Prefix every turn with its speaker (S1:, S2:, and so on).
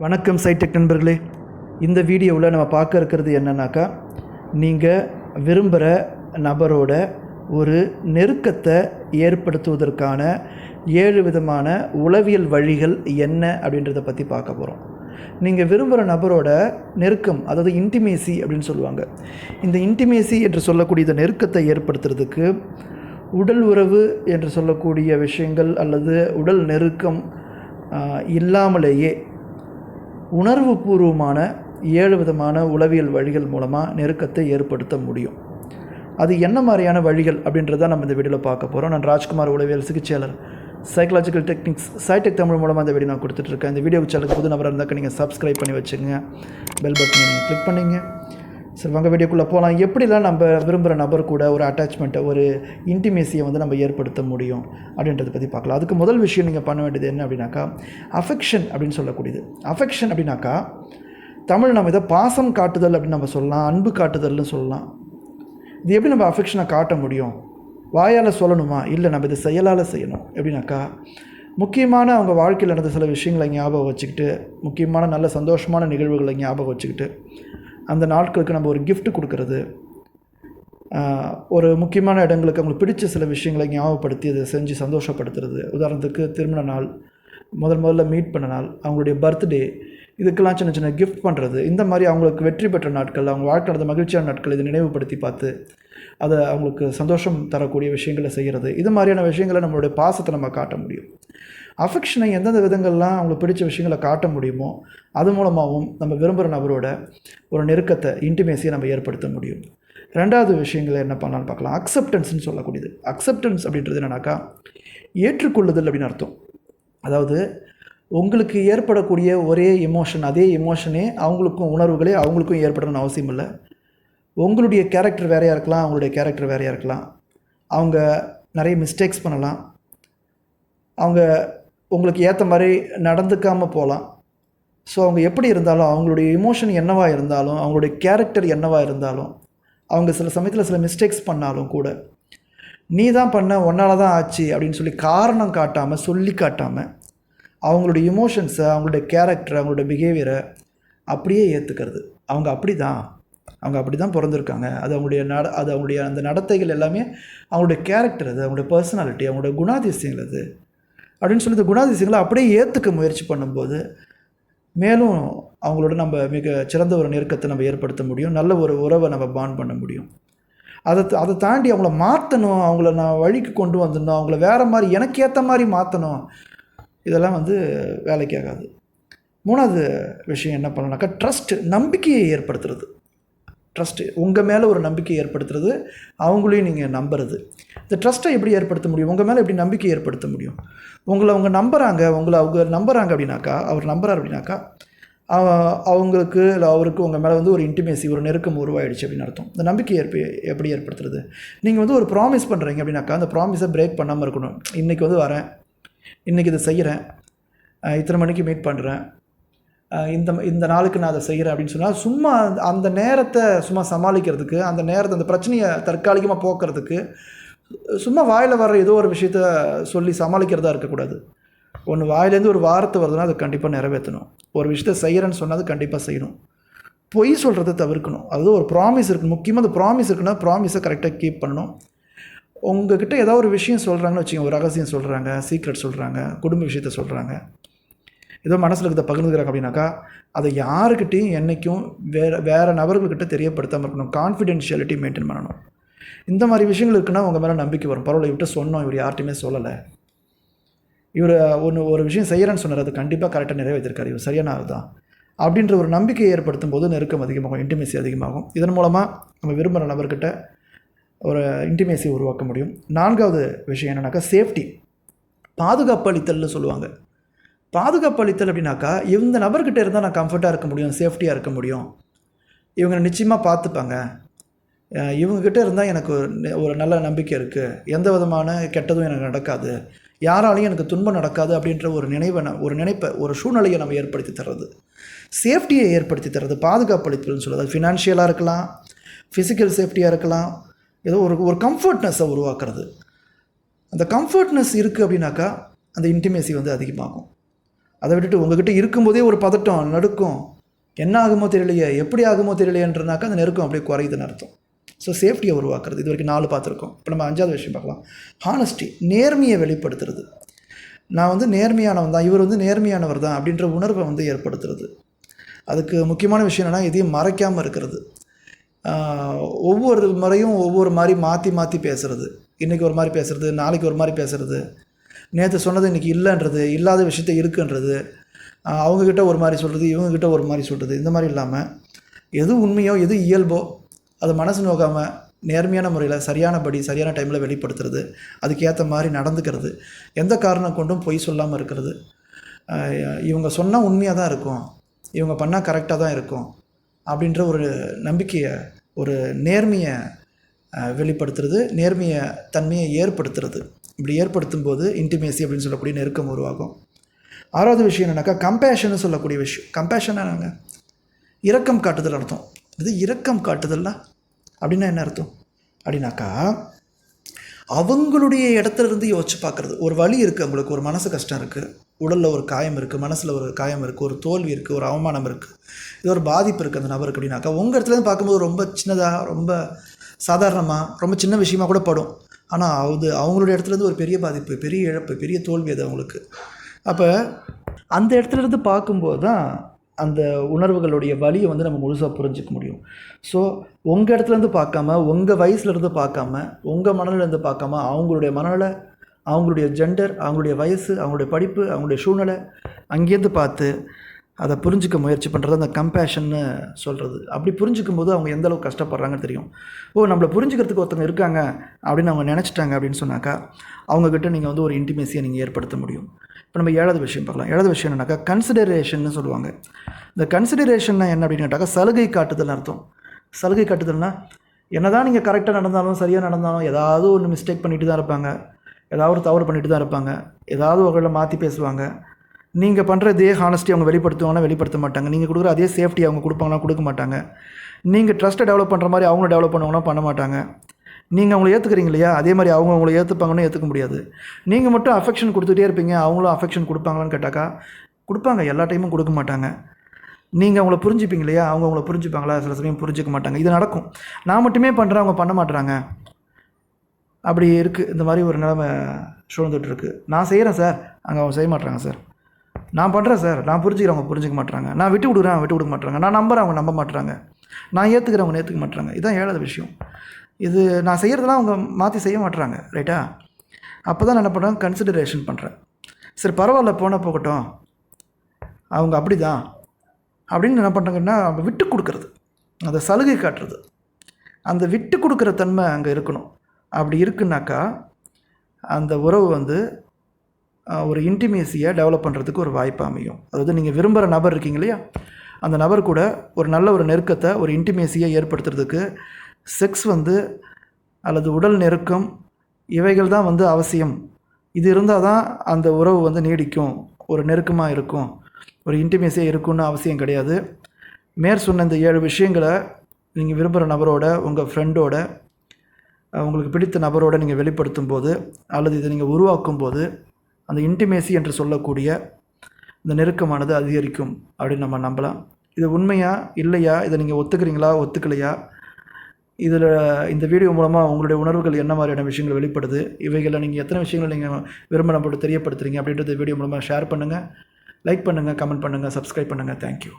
S1: வணக்கம் சைடெக் நண்பர்களே. இந்த வீடியோவில் நம்ம பார்க்க இருக்கிறது என்னன்னாக்கா நீங்கள் விரும்புகிற நபரோட ஒரு நெருக்கத்தை ஏற்படுத்துவதற்கான ஏழு விதமான உளவியல் வழிகள் என்ன அப்படின்றத பற்றி பார்க்க போகிறோம் நீங்கள் விரும்புகிற நபரோட நெருக்கம் அதாவது இன்டிமேசி அப்படின்னு சொல்லுவாங்க. இந்த இன்டிமேசி என்று சொல்லக்கூடிய இந்த நெருக்கத்தை ஏற்படுத்துறதுக்கு உடல் உறவு என்று சொல்லக்கூடிய விஷயங்கள் அல்லது உடல் நெருக்கம் இல்லாமலேயே உணர்வு பூர்வமான ஏழு விதமான உளவியல் வழிகள் மூலமாக நெருக்கத்தை ஏற்படுத்த முடியும். அது என்ன மாதிரியான வழிகள் அப்படின்றத நம்ம இந்த வீடியோவில் பார்க்க போகிறோம் நான் ராஜ்குமார் உளவியல் சிகிச்சையாளர் சைக்கலாஜிக்கல் டெக்னிக்ஸ் சைடெக் தமிழ் மூலமாக அந்த வீடியோ நான் கொடுத்துட்ருக்கேன் இந்த வீடியோ சேனலுக்கு புது நபராக இருந்தாக்க நீங்கள் சப்ஸ்கிரைப் பண்ணி வச்சுங்க பெல் பட்டனை நீங்கள் கிளிக் பண்ணிங்க. சரி வாங்க வீடியோக்குள்ளே போகலாம் எப்படிலாம் நம்ம விரும்புகிற நபர் கூட ஒரு அட்டாச்மெண்ட்டை ஒரு இன்டிமேசியை வந்து நம்ம ஏற்படுத்த முடியும் அப்படின்றத பற்றி பார்க்கலாம். அதுக்கு முதல் விஷயம் நீங்கள் பண்ண வேண்டியது என்ன அப்படின்னாக்கா அஃபெக்ஷன் அப்படின்னு சொல்லக்கூடியது. அஃபெக்ஷன் அப்படின்னாக்கா தமிழ் நம்ம இதை பாசம் காட்டுதல் அப்படின்னு நம்ம சொல்லலாம் அன்பு காட்டுதல்னு சொல்லலாம். இது எப்படி நம்ம அஃபெக்ஷனை காட்ட முடியும்? வாயால் சொல்லணுமா? இல்லை நம்ம இதை செயலால் செய்யணும்? எப்படின்னாக்கா முக்கியமான அவங்க வாழ்க்கையில் நடந்த சில விஷயங்களை ஞாபகம் வச்சுக்கிட்டு முக்கியமான நல்ல சந்தோஷமான நிகழ்வுகளை ஞாபகம் வச்சுக்கிட்டு அந்த நாட்களுக்கு நம்ம ஒரு கிஃப்ட் கொடுக்கறது. ஒரு முக்கியமான இடங்களுக்கு அவங்களுக்கு பிடிச்ச சில விஷயங்களை ஞாபகப்படுத்தி அதை செஞ்சு சந்தோஷப்படுத்துறது. உதாரணத்துக்கு திருமண நாள் முதல் முதல்ல மீட் பண்ண நாள் அவங்களுடைய பர்த்டே இதுக்கெல்லாம் சின்ன சின்ன கிஃப்ட் பண்ணுறது இந்த மாதிரி அவங்களுக்கு வெற்றி பெற்ற நாட்கள் அவங்க வாழ்க்கை நடந்த மகிழ்ச்சியான நாட்கள் இதை நினைவுபடுத்தி பார்த்து அதை அவங்களுக்கு சந்தோஷம் தரக்கூடிய விஷயங்களை செய்கிறது இது மாதிரியான விஷயங்களை நம்மளுடைய பாசத்தை நம்ம காட்ட முடியும். அஃபெக்ஷனை எந்தெந்த விதங்கள்லாம் அவங்களுக்கு பிடிச்ச விஷயங்களை காட்ட முடியுமோ அது மூலமாகவும் நம்ம விரும்புகிற நபரோட ஒரு நெருக்கத்தை இன்டிமேசியை நம்ம ஏற்படுத்த முடியும். ரெண்டாவது விஷயங்களை என்ன பண்ணலாம்னு பார்க்கலாம். அக்செப்டன்ஸ்னு சொல்லக்கூடியது. அக்செப்டன்ஸ் அப்படின்றது என்னன்னாக்கா ஏற்றுக்கொள்ளுதல் அப்படின்னு அர்த்தம். அதாவது உங்களுக்கு ஏற்படக்கூடிய ஒரே எமோஷன் அதே எமோஷனே அவங்களுக்கும் உணர்வுகளே அவங்களுக்கும் ஏற்படணும்னு அவசியம் இல்லை. உங்களுடைய கேரக்டர் வேறையாக இருக்கலாம் அவங்களுடைய கேரக்டர் வேறையாக இருக்கலாம். அவங்க நிறைய மிஸ்டேக்ஸ் பண்ணலாம். அவங்க உங்களுக்கு ஏற்ற மாதிரி நடந்துக்காமல் போகலாம். ஸோ அவங்க எப்படி இருந்தாலும் அவங்களுடைய எமோஷன் என்னவாக இருந்தாலும் அவங்களுடைய கேரக்டர் என்னவாக இருந்தாலும் அவங்க சில சமயத்தில் சில மிஸ்டேக்ஸ் பண்ணாலும் கூட நீ தான் பண்ண உன்னால தான் ஆச்சு அப்படின்னு சொல்லி காரணம் காட்டாமல் சொல்லி காட்டாமல் அவங்களுடைய இமோஷன்ஸை அவங்களுடைய கேரக்டர் அவங்களோட பிஹேவியரை அப்படியே ஏற்றுக்கிறது அவங்க அப்படி தான் அவங்க அப்படி தான் பிறந்திருக்காங்க. அது அவங்களுடைய நட அது அவங்களுடைய அந்த நடத்தைகள் எல்லாமே அவங்களுடைய கேரக்டர் அது அவங்களுடைய பர்சனாலிட்டி அவங்களுடைய குணாதிசயங்கள் அது. அப்படின்னு சொல்லி இந்த குணாதிசயங்களை அப்படியே ஏற்றுக்க முயற்சி பண்ணும்போது மேலும் அவங்களோட நம்ம மிக சிறந்த ஒரு நெருக்கத்தை நம்ம ஏற்படுத்த முடியும். நல்ல ஒரு உறவை நம்ம பாண்ட் பண்ண முடியும். அதை அதை தாண்டி அவங்கள மாற்றணும் அவங்கள நான் வழிக்கு கொண்டு வந்துடணும் அவங்கள வேறு மாதிரி எனக்கு ஏற்ற மாதிரி மாற்றணும் இதெல்லாம் வந்து வேலைக்கு ஆகாது மூணாவது விஷயம் என்ன பண்ணலாம்னாக்கா ட்ரஸ்ட் நம்பிக்கையை ஏற்படுத்துறது. ட்ரஸ்ட்டு உங்கள் மேலே ஒரு நம்பிக்கை ஏற்படுத்துறது அவங்களையும் நீங்கள் நம்புறது. இந்த ட்ரஸ்ட்டை எப்படி ஏற்படுத்த முடியும்? உங்கள் மேலே எப்படி நம்பிக்கை ஏற்படுத்த முடியும்? உங்களை அவங்க நம்புகிறாங்க உங்களை அவங்க நம்புகிறாங்க அப்படின்னாக்கா அவர் நம்புறாரு அப்படின்னாக்கா அவங்களுக்கு இல்லை அவருக்கு உங்கள் மேலே வந்து ஒரு இன்டிமேசி ஒரு நெருக்கம் உருவாயிடுச்சு அப்படின்னு அர்த்தம். இந்த நம்பிக்கை ஏற்ப எப்படி ஏற்படுத்துறது? நீங்கள் வந்து ஒரு ப்ராமிஸ் பண்ணுறீங்க அப்படின்னாக்கா அந்த ப்ராமிஸை பிரேக் பண்ணாமல் இருக்கணும். இன்றைக்கி வந்து வரேன். இன்றைக்கி இதை செய்கிறேன் இத்தனை மணிக்கு மீட் பண்ணுறேன் இந்த இந்த நாளுக்கு நான் அதை செய்கிறேன் அப்படின்னு சொன்னால் சும்மா அந்த- அந்த நேரத்தை சும்மா சமாளிக்கிறதுக்கு அந்த நேரத்தை அந்த பிரச்சனையை தற்காலிகமாக போக்குறதுக்கு சும்மா வாயில் வர்ற ஏதோ ஒரு விஷயத்த சொல்லி சமாளிக்கிறதா இருக்கக்கூடாது. ஒன்று வாயிலேருந்து ஒரு வார்த்தை வருதுன்னா அதை கண்டிப்பாக நிறைவேற்றணும். ஒரு விஷயத்த செய்கிறேன்னு சொன்னால் அது கண்டிப்பாக செய்யணும். பொய் சொல்கிறத தவிர்க்கணும். அது ஒரு ப்ராமிஸ் இருக்குது முக்கியமாக அந்த ப்ராமிஸ் இருக்குன்னா ப்ராமிஸை கரெக்டாக கீப் பண்ணணும். உங்ககிட்ட ஏதாவது ஒரு விஷயம் சொல்கிறாங்கன்னு வச்சுக்கோங்க ஒரு ரகசியம் சொல்கிறாங்க சீக்ரெட் சொல்கிறாங்க குடும்ப விஷயத்த சொல்கிறாங்க ஏதோ மனசில் இருக்கிறத பகிர்ந்துக்கிறாங்க அப்படின்னாக்கா அதை யாருக்கிட்டையும் என்றைக்கும் வேறு வேறு நபர்கள்கிட்ட தெரியப்படுத்தாமல் இருக்கணும். கான்ஃபிடென்ஷியாலிட்டி மெயின்டைன் பண்ணணும். இந்த மாதிரி விஷயங்கள் இருக்குன்னா உங்கள் மேலே நம்பிக்கை வரும். பரவாயில்ல இவர்கிட்ட சொன்னோம் இவர் யார்ட்டையுமே சொல்லலை. இவர் ஒன்று ஒரு விஷயம் செய்கிறேன்னு சொன்னார் அது கண்டிப்பாக கரெக்டாக நிறைவேற்றிருக்காரு. இவர் சரியான ஆள் தான். அப்படின்ற ஒரு நம்பிக்கையை ஏற்படுத்தும் போது நெருக்கம் அதிகமாகும் இன்டிமேசி அதிகமாகும். இதன் மூலமாக நம்ம விரும்புகிற நபர்கிட்ட ஒரு இன்டிமேசி உருவாக்க முடியும். நான்காவது விஷயம் என்னென்னாக்கா சேஃப்டி பாதுகாப்பு அளித்தல்னு சொல்லுவாங்க. பாதுகாப்பு அளித்தல் அப்படின்னாக்கா இந்த நபர்கிட்ட இருந்தால் நான் கம்ஃபர்ட்டாக இருக்க முடியும் சேஃப்டியாக இருக்க முடியும். இவங்க நிச்சயமாக பார்த்துப்பாங்க. இவங்கக்கிட்ட இருந்தால் எனக்கு ஒரு நல்ல நம்பிக்கை இருக்குது எந்த விதமான கெட்டதும் எனக்கு நடக்காது. யாராலையும் எனக்கு துன்பம் நடக்காது அப்படின்ற ஒரு நினைவை ஒரு நினைப்பை ஒரு சூழ்நிலையை நம்ம ஏற்படுத்தி தர்றது. சேஃப்டியை ஏற்படுத்தி தர்றது பாதுகாப்பு அளித்தல்னு சொல்லுறது ஃபினான்ஷியலாக இருக்கலாம் ஃபிசிக்கல் சேஃப்டியாக இருக்கலாம் ஏதோ ஒரு ஒரு கம்ஃபர்ட்னஸை உருவாக்குறது. அந்த கம்ஃபர்ட்னஸ் இருக்குது அப்படின்னாக்கா அந்த இன்டிமேசி வந்து அதிகமாகும். அதை விட்டுட்டு உங்ககிட்ட இருக்கும்போதே ஒரு பதட்டம் நடுக்கும் என்ன ஆகுமோ தெரியலையே எப்படி ஆகுமோ தெரியலையன்றனாக்கா அந்த நெருக்கம் அப்படியே குறையுதுன்னு அர்த்தம். ஸோ சேஃப்டியை உருவாக்குறது. இது வரைக்கும் நாலு பார்த்துருக்கோம். இப்போ நம்ம அஞ்சாவது விஷயம் பார்க்கலாம். ஹானஸ்டி நேர்மையை வெளிப்படுத்துறது. நான் வந்து நேர்மையானவன் தான் இவர் வந்து நேர்மையானவர் தான் அப்படின்ற உணர்வை வந்து ஏற்படுத்துறது. அதுக்கு முக்கியமான விஷயம் என்னென்னா எதையும் மறைக்காமல் இருக்கிறது. ஒவ்வொரு முறையும் ஒவ்வொரு மாதிரி மாற்றி மாற்றி பேசுகிறது இன்றைக்கி ஒரு மாதிரி பேசுகிறது நாளைக்கு ஒரு மாதிரி பேசுகிறது நேற்று சொன்னது இன்றைக்கி இல்லைன்றது இல்லாத விஷயத்த இருக்குன்றது அவங்கக்கிட்ட ஒரு மாதிரி சொல்கிறது இவங்கக்கிட்ட ஒரு மாதிரி சொல்கிறது இந்த மாதிரி இல்லாமல் எது உண்மையோ எது இயல்போ அதை மனசு நோக்காமல் நேர்மையான முறையில் சரியானபடி சரியான டைமில் வெளிப்படுத்துறது அதுக்கேற்ற மாதிரி நடந்துக்கிறது எந்த காரணம் கொண்டும் பொய் சொல்லாமல் இருக்கிறது. இவங்க சொன்னால் உண்மையாக தான் இருக்கும். இவங்க பண்ணால் கரெக்டாக தான் இருக்கும். அப்படின்ற ஒரு நம்பிக்கையை ஒரு நேர்மையை வெளிப்படுத்துறது நேர்மையை தன்மையை ஏற்படுத்துறது. இப்படி ஏற்படுத்தும் போது இன்டிமேசி அப்படின்னு சொல்லக்கூடிய நெருக்கம் உருவாகும். ஆறாவது விஷயம் என்னென்னாக்கா கம்பேஷன்னு சொல்லக்கூடிய விஷயம். கம்பேஷன் என்னங்க? இரக்கம் காட்டுதல் அர்த்தம். இது இரக்கம் காட்டுதல்னா அப்படின்னா என்ன அர்த்தம்? அப்படின்னாக்கா அவங்களுடைய இடத்துல இருந்து யோசிச்சு பார்க்குறது. ஒரு வழி இருக்குது அவங்களுக்கு. ஒரு மனசு கஷ்டம் இருக்குது உடலில் ஒரு காயம் இருக்குது மனசில் ஒரு காயம் இருக்குது ஒரு தோல்வி இருக்குது ஒரு அவமானம் இருக்குது இது ஒரு பாதிப்பு இருக்குது அந்த நபருக்கு அப்படின்னாக்கா. உங்கள் இடத்துலேருந்து பார்க்கும்போது ரொம்ப சின்னதாக ரொம்ப சாதாரணமாக ரொம்ப சின்ன விஷயமா கூட படும். ஆனால் அது அவங்களுடைய இடத்துலேருந்து ஒரு பெரிய பாதிப்பு பெரிய இழப்பு பெரிய தோல்வி அது அவங்களுக்கு. அப்போ அந்த இடத்துல இருந்து பார்க்கும்போது தான் அந்த உணர்வுகளுடைய வலியை வந்து நம்ம முழுசாக புரிஞ்சிக்க முடியும். ஸோ உங்கள் இடத்துலேருந்து பார்க்காம உங்கள் வயசுலேருந்து பார்க்காம உங்கள் மனநிலேருந்து பார்க்காம அவங்களுடைய மனநிலை அவங்களுடைய ஜெண்டர் அவங்களுடைய வயசு அவங்களுடைய படிப்பு அவங்களுடைய சூழ்நிலை அங்கேருந்து பார்த்து அதை புரிஞ்சுக்க முயற்சி பண்ணுறது அந்த கம்பேஷன்னு சொல்கிறது அப்படி புரிஞ்சுக்கும் போது அவங்க எந்த அளவுக்கு கஷ்டப்படுறாங்கன்னு தெரியும். ஓ நம்மளை புரிஞ்சுக்கிறதுக்கு ஒருத்தவங்க இருக்காங்க அப்படின்னு அவங்க நினச்சிட்டாங்க அப்படின்னு சொன்னாக்கா அவங்கக்கிட்ட நீங்கள் வந்து ஒரு இன்டிமேசியை நீங்கள் ஏற்படுத்த முடியும். இப்போ நம்ம ஏழாவது விஷயம் பார்க்கலாம். ஏழாவது விஷயம் என்னன்னாக்கா கன்சிடரேஷன்னு சொல்லுவாங்க. இந்த கன்சிடரேஷன்னா என்ன அப்படின்னு கேட்டாக்கா சலுகை காட்டுதல் அர்த்தம். சலுகை காட்டுதல்னா என்னதான் நீங்கள் கரெக்டாக நடந்தாலும் சரியாக நடந்தாலும் ஏதாவது ஒன்று மிஸ்டேக் பண்ணிட்டு தான் இருப்பாங்க. ஏதாவது ஒரு தவறு பண்ணிட்டு தான் இருப்பாங்க. ஏதாவது வகையில் மாற்றி பேசுவாங்க. நீங்கள் பண்ணுற இதே ஹானஸ்டி அவங்க வெளிப்படுத்துவாங்கன்னா வெளிப்படுத்த மாட்டாங்க. நீங்கள் கொடுக்குற அதே சேஃப்டி அவங்க கொடுப்பாங்கன்னா கொடுக்க மாட்டாங்க. நீங்கள் ட்ரஸ்ட்டை டெவலப் பண்ணுற மாதிரி அவங்களும் டெவலப் பண்ணுவாங்கன்னா பண்ண மாட்டாங்க. நீங்கள் அவங்கள ஏற்றுக்கிறீங்க இல்லையா? அதே மாதிரி அவங்க அவங்கள ஏற்றுப்பாங்கன்னு ஏற்றுக்க முடியாது. நீங்கள் மட்டும் அஃபெக்ஷன் கொடுத்துட்டே இருப்பீங்க. அவங்களும் அஃபெக்ஷன் கொடுப்பாங்களான்னு கேட்டாக்கா கொடுப்பாங்க. எல்லா டைமும் கொடுக்க மாட்டாங்க. நீங்கள் அவங்கள புரிஞ்சுப்பீங்க இல்லையா? அவங்க அவங்கள புரிஞ்சுப்பாங்களா? சில சமயம் புரிஞ்சுக்க மாட்டாங்க. இது நடக்கும். நான் மட்டுமே பண்ணுறேன் அவங்க பண்ண மாட்டுறாங்க அப்படி இருக்குது இந்த மாதிரி ஒரு நிலைமை சூழ்ந்துட்டு இருக்கு. நான் செய்கிறேன் சார். அங்கே அவங்க செய்ய மாட்றாங்க சார். நான் பண்ணுறேன் சார். நான் புரிஞ்சுக்கிறேன். அவங்க புரிஞ்சுக்க மாட்றாங்க. நான் விட்டு கொடுக்குறேன். விட்டு கொடுக்க மாட்றாங்க. நான் நம்புறேன். அவங்க நம்ப மாட்றாங்க. நான் ஏற்றுக்கிறேன் அவங்க ஏற்றுக்க மாட்றாங்க. இதுதான் ஏழாத விஷயம். இது நான் செய்கிறதெல்லாம் அவங்க மாற்றி செய்ய மாட்றாங்க ரைட்டா அப்போ தான் நான் என்ன பண்ணுறேன் கன்சிடரேஷன் பண்ணுறேன் சரி பரவாயில்ல போனால் போகட்டும். அவங்க அப்படி தான் அப்படின்னு என்ன பண்ணுறாங்கன்னா அவங்க விட்டு கொடுக்கறது. அந்த சலுகை காட்டுறது. அந்த விட்டு கொடுக்குற தன்மை அங்கே இருக்கணும். அப்படி இருக்குனாக்கா அந்த உறவு வந்து ஒரு இன்டிமேசியை டெவலப் பண்ணுறதுக்கு ஒரு வாய்ப்பு அமையும். அதாவது நீங்கள் விரும்புகிற நபர் இருக்கீங்க இல்லையா? அந்த நபர் கூட ஒரு நல்ல ஒரு நெருக்கத்தை ஒரு இன்டிமேசியை ஏற்படுத்துறதுக்கு செக்ஸ் வந்து அல்லது உடல் நெருக்கம் இவைகள் தான் வந்து அவசியம். இது இருந்தால் தான் அந்த உறவு வந்து நீடிக்கும். ஒரு நெருக்கமாக இருக்கும். ஒரு இன்டிமேசியாக இருக்கும்னு அவசியம் கிடையாது. மேற் சொன்ன இந்த ஏழு விஷயங்களை நீங்கள் விரும்புகிற நபரோட உங்கள் ஃப்ரெண்டோட உங்களுக்கு பிடித்த நபரோட நீங்கள் வெளிப்படுத்தும் போது அல்லது இதை நீங்கள் உருவாக்கும் போது அந்த இன்டிமேசி என்று சொல்லக்கூடிய இந்த நெருக்கமானது அதிகரிக்கும் அப்படின்னு நம்ம நம்பலாம். இது உண்மையா இல்லையா? இதை நீங்கள் ஒத்துக்கிறீங்களா ஒத்துக்கலையா? இதில் இந்த வீடியோ மூலமாக உங்களுடைய உணர்வுகள் என்ன மாதிரியான விஷயங்கள் வெளிப்படுது இவைகளை நீங்கள் எத்தனை விஷயங்கள் நீங்கள் விரும்ப நம்மளோட தெரியப்படுத்துறீங்க அப்படின்றத வீடியோ மூலமாக ஷேர் பண்ணுங்கள் லைக் பண்ணுங்கள் கமெண்ட் பண்ணுங்கள் சப்ஸ்கிரைப் பண்ணுங்கள் தேங்க்யூ